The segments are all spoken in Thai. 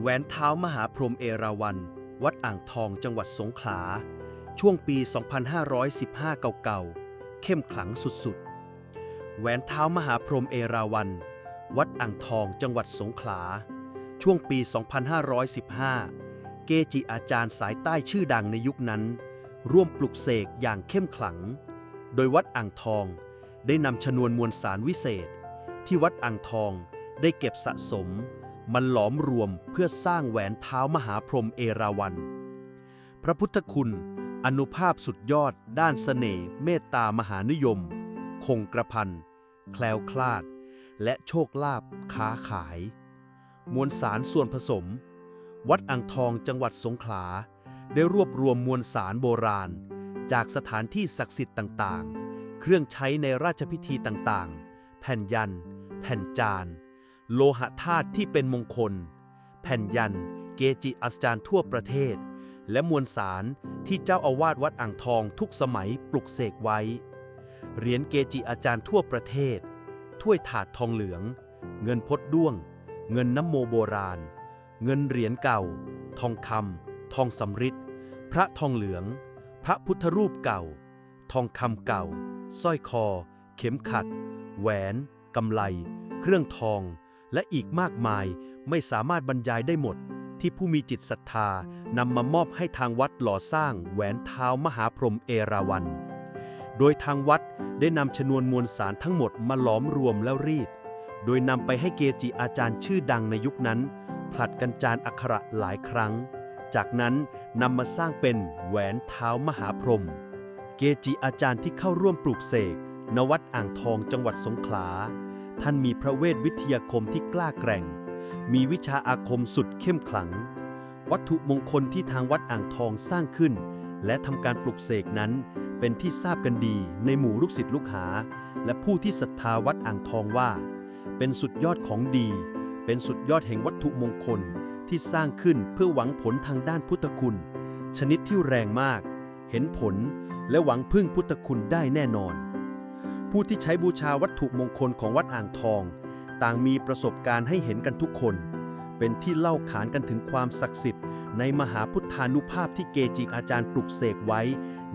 แหวนเท้ามหาพรหมเอราวัณ วัดอ่างทองจังหวัดสงขลา ช่วงปี 2515 เก่าๆ เข้มขลังสุดๆ แหวนเท้ามหาพรหมเอราวัณ วัดอ่างทองจังหวัดสงขลา ช่วงปี 2515 เกจิอาจารย์สายใต้ชื่อดังในยุคนั้น ร่วมปลุกเสกอย่างเข้มขลัง โดยวัดอ่างทองได้นำชนวนมวลสารวิเศษ ที่วัดอ่างทองได้เก็บสะสม มันหลอมรวมเพื่อสร้างแหวนเท้ามหาพรหมเอราวัณ พระพุทธคุณ อนุภาพสุดยอด ด้านเสน่ห์เมตตามหานิยม คงกระพัน แคล้วคลาด และโชคลาภค้าขาย มวลสารส่วนผสม วัดอ่างทองจังหวัดสงขลา ได้รวบรวมมวลสารโบราณ จากสถานที่ศักดิ์สิทธิ์ต่างๆ เครื่องใช้ในราชพิธีต่างๆ แผ่นยัน แผ่นจาน โลหะธาตุที่เป็นมงคล แผ่นยัน เกจิอาจารย์ทั่วประเทศ และมวลสารที่เจ้าอาวาสวัดอ่างทองทุกสมัยปลุกเสกไว้ เหรียญเกจิอาจารย์ทั่วประเทศ ถ้วยถาดทองเหลือง เงินพดด้วง เงินน้ำโมโบราณ เงินเหรียญเก่า ทองคำทองสำริดพระทองเหลือง พระพุทธรูปเก่า ทองคำเก่าสร้อยคอ เข็มขัด แหวนกำไล เครื่องทอง และอีกมากมายไม่สามารถบรรยายได้หมด ที่ผู้มีจิตศรัทธานำมามอบให้ทางวัดหล่อสร้างแหวนเท้ามหาพรหมเอราวัณโดยทางวัดได้นำชนวนมวลสารทั้งหมดมาหลอมรวมแล้วรีด โดยนำไปให้เกจิอาจารย์ชื่อดังในยุคนั้น ผลัดกันจานอักขระหลายครั้ง จากนั้นนำมาสร้างเป็นแหวนเท้ามหาพรหมเกจิอาจารย์ที่เข้าร่วมปลูกเสกณวัดอ่างทองจังหวัดสงขลา ท่านมีพระเวทวิทยาคมที่กล้าแกร่ง มีวิชาอาคมสุดเข้มขลัง วัตถุมงคลที่ทางวัดอ่างทองสร้างขึ้น และทำการปลุกเสกนั้น เป็นที่ทราบกันดีในหมู่ลูกศิษย์ลูกหา และผู้ที่ศรัทธาวัดอ่างทองว่า เป็นสุดยอดของดี เป็นสุดยอดแห่งวัตถุมงคลที่สร้างขึ้นเพื่อหวังผลทางด้านพุทธคุณ ชนิดที่แรงมาก เห็นผลและหวังพึ่งพุทธคุณได้แน่นอน ผู้ที่ใช้บูชาวัตถุมงคลของวัดอ่างทอง ต่างมีประสบการณ์ให้เห็นกันทุกคน เป็นที่เล่าขานกันถึงความศักดิ์สิทธิ์ ในมหาพุทธานุภาพที่เกจิอาจารย์ปลุกเสกไว้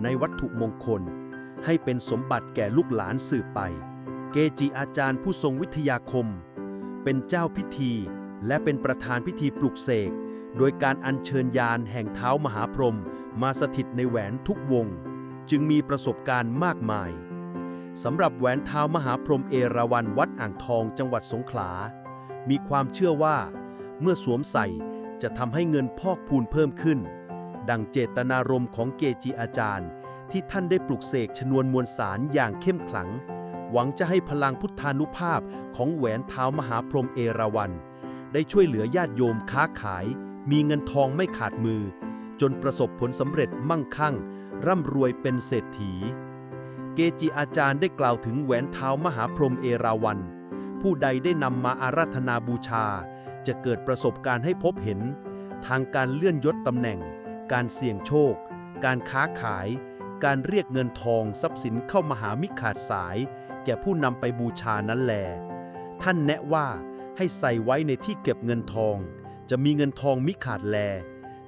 ในวัตถุมงคล ให้เป็นสมบัติแก่ลูกหลานสืบไป เกจิอาจารย์ผู้ทรงวิทยาคม เป็นเจ้าพิธี และเป็นประธานพิธีปลุกเสกโดยการอัญเชิญยานแห่งเท้ามหาพรหมมาสถิตในแหวนทุกวง จึงมีประสบการณ์มากมาย สำหรับแหวนเท้ามหาพรหมเอราวัณวัดอ่างทองจังหวัดสงขลา มีความเชื่อว่า เมื่อสวมใส่จะทำให้เงินพอกพูนเพิ่มขึ้น ดังเจตนารมณ์ของเกจิอาจารย์ ที่ท่านได้ปลุกเสกชนวนมวลสารอย่างเข้มขลัง หวังจะให้พลังพุทธานุภาพของแหวนเท้ามหาพรหมเอราวัณได้ช่วยเหลือญาติโยมค้าขาย มีเงินทองไม่ขาดมือ จนประสบผลสำเร็จมั่งคั่ง ร่ำรวยเป็นเศรษฐี เกจิอาจารย์ได้กล่าวถึงแหวนเท้ามหาพรหมเอราวัณผู้ใดได้นำมาอาราธนาบูชา จะเกิดประสบการณ์ให้พบเห็น ทางการเลื่อนยศตำแหน่ง การเสี่ยงโชค การค้าขาย การเรียกเงินทองทรัพย์สินเข้ามาหามิขาดสาย แก่ผู้นำไปบูชานั้นแล ท่านแนะว่าให้ใส่ไว้ในที่เก็บเงินทอง จะมีเงินทองมิขาดแล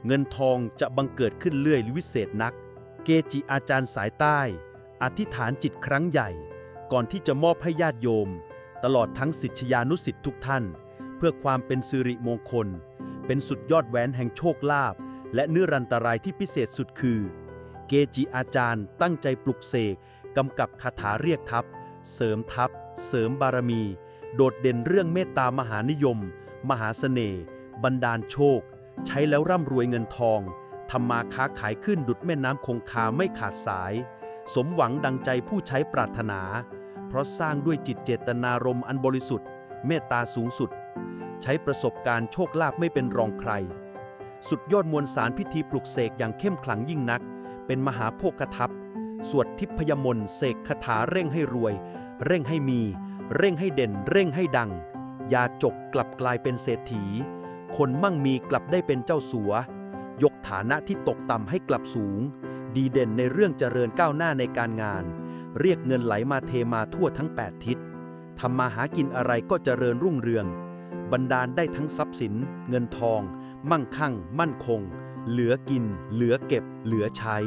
เงินทองจะบังเกิดขึ้นเรื่อยวิเศษนัก เกจิอาจารย์สายใต้ อธิษฐานจิตครั้งใหญ่ ก่อนที่จะมอบให้ญาติโยม ตลอดทั้งศิษยานุศิษย์ทุกท่าน เพื่อความเป็นสิริมงคล เป็นสุดยอดแหวนแห่งโชคลาภและนิรันตรายที่พิเศษสุดคือ เกจิอาจารย์ ตั้งใจปลุกเสกกำกับคาถาเรียกทัพ เสริมทัพ เสริมบารมี โดดเด่นเรื่องเมตตามหานิยม มหาเสน่ห์บันดาลโชค ใช้แล้วร่ำรวยเงินทองทำมาค้าขายขึ้นดุดแม่น้ำคงคาไม่ขาดสาย สมหวังดังใจผู้ใช้ปรารถนา เพราะสร้างด้วยจิตเจตนารมณ์อันบริสุทธิ์ เมตตาสูงสุด ใช้ประสบการณ์โชคลาภไม่เป็นรองใคร สุดยอดมวลสารพิธีปลุกเสกอย่างเข้มขลังยิ่งนัก เป็นมหาโภคทัพสวดทิพยมนต์เสกคาถาเร่งให้รวย เร่งให้มี เร่งให้เด่น เร่งให้ดัง ยาจกกลับกลายเป็นเศรษฐี คนมั่งมีกลับได้เป็นเจ้าสัวยกฐานะที่ตกต่ำให้กลับสูง ดีเด่นในเรื่องเจริญก้าวหน้าในการงาน เรียกเงินไหลมาเทมาทั่วทั้ง 8 ทิศทำมาหากินอะไรก็เจริญรุ่งเรืองบันดาลได้ทั้งทรัพย์สิน เงินทอง มั่งคั่ง มั่นคง เหลือกิน เหลือเก็บ เหลือใช้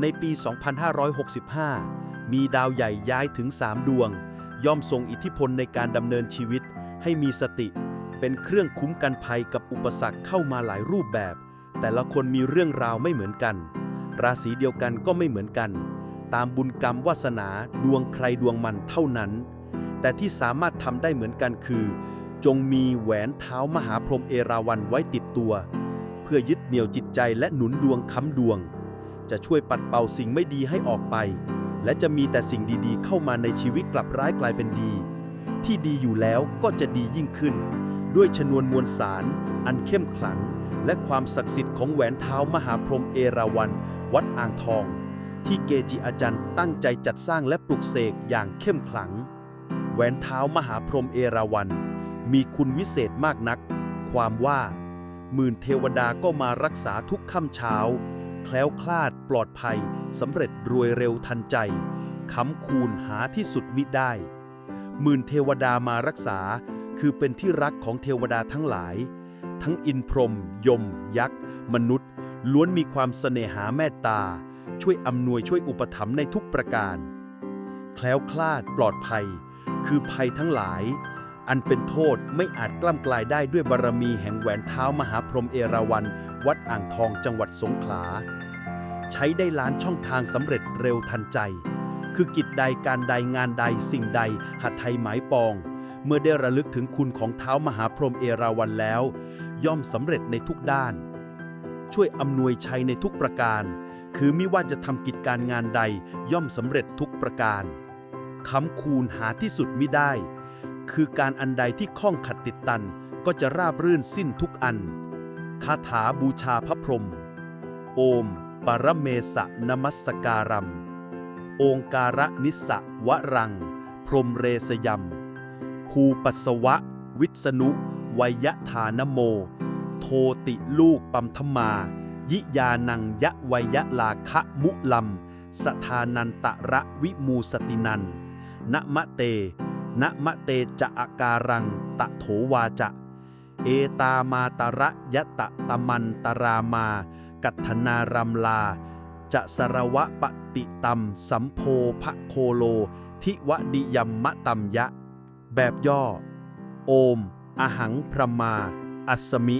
ในปี 2565 มีดาวใหญ่ย้ายถึง 3 ดวง ย่อมทรงอิทธิพลในการดำเนินชีวิต ให้มีสติ เป็นเครื่องคุ้มกันภัยกับอุปสรรคเข้ามาหลายรูปแบบ แต่ละคนมีเรื่องราวไม่เหมือนกัน ราศีเดียวกันก็ไม่เหมือนกัน ตามบุญกรรมวาสนาดวงใครดวงมันเท่านั้น แต่ที่สามารถทำได้เหมือนกันคือ จงมีแหวนเท้ามหาพรหมเอราวัณไว้ติดตัว เพื่อยึดเหนี่ยวจิตใจและหนุนดวงค้ำดวง จะช่วยปัดเป่าสิ่งไม่ดีให้ออกไป และจะมีแต่สิ่งดีๆ เข้ามาในชีวิตกลับร้ายกลายเป็นดี ที่ดีอยู่แล้วก็จะดียิ่งขึ้น ด้วยชนวนมวลสารอันเข้มขลัง และความศักดิ์สิทธิ์ของแหวนเท้ามหาพรหมเอราวัณวัดอ่างทอง ที่เกจิอาจารย์ตั้งใจจัดสร้างและปลุกเสกอย่างเข้มขลัง แหวนเท้ามหาพรหมเอราวัณมีคุณวิเศษมากนัก ความว่าหมื่นเทวดาก็มารักษาทุกค่ำเช้า แคล้วคลาดปลอดภัยสำเร็จรวยเร็วทันใจค้ำคูณหาที่สุดมิได้ หมื่นเทวดามารักษา คือเป็นที่รักของเทวดาทั้งหลาย ทั้งอินพรม ยม ยักษ์ มนุษย์ ล้วนมีความเสน่หาแม่ตา ช่วยอำนวยช่วยอุปถัมภ์ในทุกประการ แคล้วคลาดปลอดภัย คือภัยทั้งหลาย อันเป็นโทษไม่อาจกล้ำกลายได้ด้วยบารมีแห่งแหวนเท้ามหาพรหมเอราวัณวัดอ่างทองจังหวัดสงขลา ใช้ได้ล้านช่องทางสำเร็จเร็วทันใจ คือกิจใดการใดงานใดสิ่งใดหัตไทยหมายปองเมื่อได้ระลึกถึงคุณของเท้ามหาพรหมเอราวัณแล้ว ย่อมสำเร็จในทุกด้าน ช่วยอำนวยชัยในทุกประการ คือไม่ว่าจะทำกิจการงานใดย่อมสำเร็จทุกประการคำคูณหาที่สุดมิได้ คือการอันใดที่ข้องขัดติดตันก็จะราบรื่นสิ้นทุกอัน คาถาบูชาพระพรหม โอม ปรเมสะนมัสการัม องการะนิสะวรัง พรหมเรสยม ภูปัสสวะ วิษณุ วยธานโม โทติลูกปัมธมา ยิยานังยะวยลาคะมุลัม สทานันตะระวิมูสตินันนะมะเตนะมะเตจะอาการังตะโถวาจะ เอตามาตระยะตะตะมันตรามา กัตนารัมลา จะสรวะปฏิตัมสัมโพภะโคโล ทิวดิยมมะตัมยะ แบบย่อ โอม อหังพรมา อัสมิ